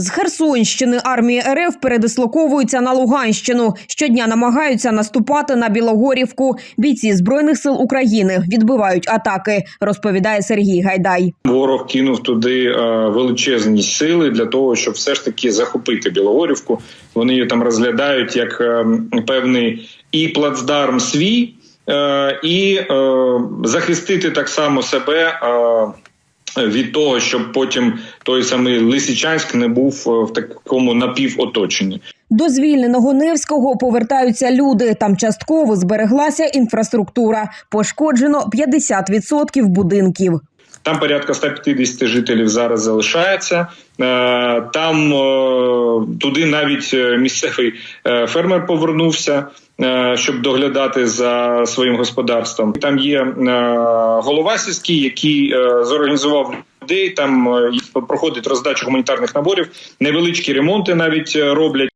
З Херсонщини армії РФ передислоковуються на Луганщину. Щодня намагаються наступати на Білогорівку. Бійці збройних сил України відбивають атаки, розповідає Сергій Гайдай. Ворог кинув туди е, величезні сили для того, щоб все ж таки захопити Білогорівку. Вони її там розглядають як е, певний і плацдарм свій, е, і захистити так само себе. Від того, щоб потім той самий Лисичанськ не був е, в такому напівоточенні. До звільненого Невського повертаються люди. Там частково збереглася інфраструктура. Пошкоджено 50% будинків. Там порядка 150 жителів зараз залишається. Е, Там е, туди навіть е, місцевий фермер повернувся, щоб доглядати за своїм господарством. Там є голова сільський, який зорганізував людей. Там проходить роздача гуманітарних наборів, невеличкі ремонти навіть роблять.